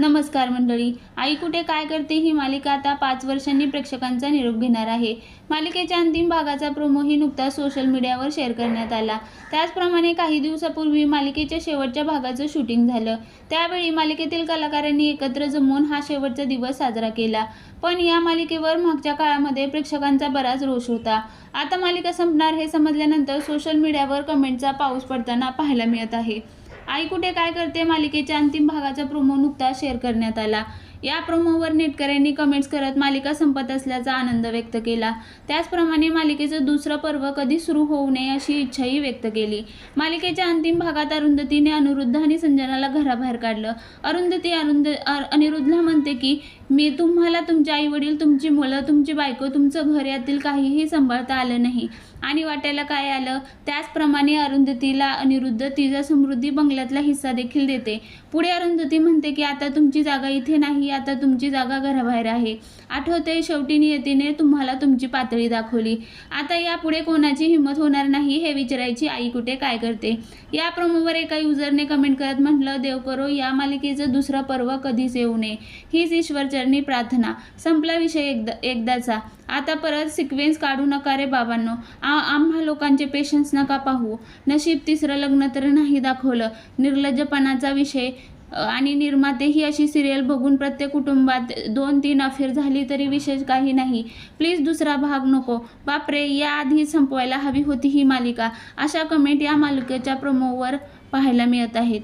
नमस्कार मंडळी. आई कुठे काय करते ही मालिका आता पाच वर्षांनी प्रेक्षकांचा निरोप घेणार आहे. मालिकेच्या अंतिम भागाचा प्रोमोही नुकताच सोशल मीडियावर शेअर करण्यात आला. त्याचप्रमाणे काही दिवसापूर्वी मालिकेच्या शेवटच्या भागाचं शूटिंग झालं. त्यावेळी मालिकेतील कलाकारांनी एकत्र जमून हा शेवटचा दिवस साजरा केला. पण या मालिकेवर मागच्या काळामध्ये प्रेक्षकांचा बराच रोष होता. आता मालिका संपणार हे समजल्यानंतर सोशल मीडियावर कमेंटचा पाऊस पडताना पाहायला मिळत आहे. आई कुठे काय करते? मालिकेच्या अंतिम भागाचा प्रोमो नुकताच शेअर करण्यात आला. या प्रोमोवर नेटकऱ्यांनी कमेंट्स करत मालिका संपत असल्याचा आनंद व्यक्त केला. त्याचप्रमाणे मालिकेचं दुसरं पर्व कधी सुरू होऊ नये अशी इच्छाही व्यक्त केली. मालिकेच्या अंतिम भागात अरुंधतीने अनिरुद्ध आणि संजनाला घराबाहेर काढलं. अरुंधती अरुंध अनिरुद्धला म्हणते की मी तुम्हाला तुमचे आई वडील तुमची मुलं तुमची बायको तुमचं घर यातील काहीही सांभाळता आलं नाही. आणि वाटायला काय आलं? त्याचप्रमाणे अरुंधतीला अनिरुद्ध तिचा समृद्धी बंगला बंगल्यातला हिस्सा देखील देते. पुढे अरुंधती म्हणते की आता तुमची जागा इथे नाही आता तुमची जागा घराबाहेर आहे. आठवते शेवटी नियतीने तुम्हाला तुमची पातळी दाखवली. आता यापुढे कोणाची हिंमत होणार नाही हे विचारायची आई कुठे काय करते? या प्रोमोवर एका युजरने कमेंट करत म्हटलं देव करो या मालिकेचं दुसरं पर्व कधीच येऊ नये. हीच ईश्वरचरणी प्रार्थना. संपला विषय एकदा एकदाचा. आता परत सिक्वेन्स काढू नका रे बाबांनो. आम्हा लोकांचे पेशन्स नका पाहू. नशीब तिसरं लग्न तर नाही दाखवलं. निर्लज्जपणाचा विषय. आणि निर्माते ही अशी सिरियल बघून प्रत्येक कुटुंबात दोन तीन अफेअर झाली तरी विशेष काही नाही. प्लीज दुसरा भाग नको. बापरे याआधी संपवायला हवी होती ही मालिका. अशा कमेंट या मालिकेच्या प्रोमोवर पाहायला मिळत आहेत.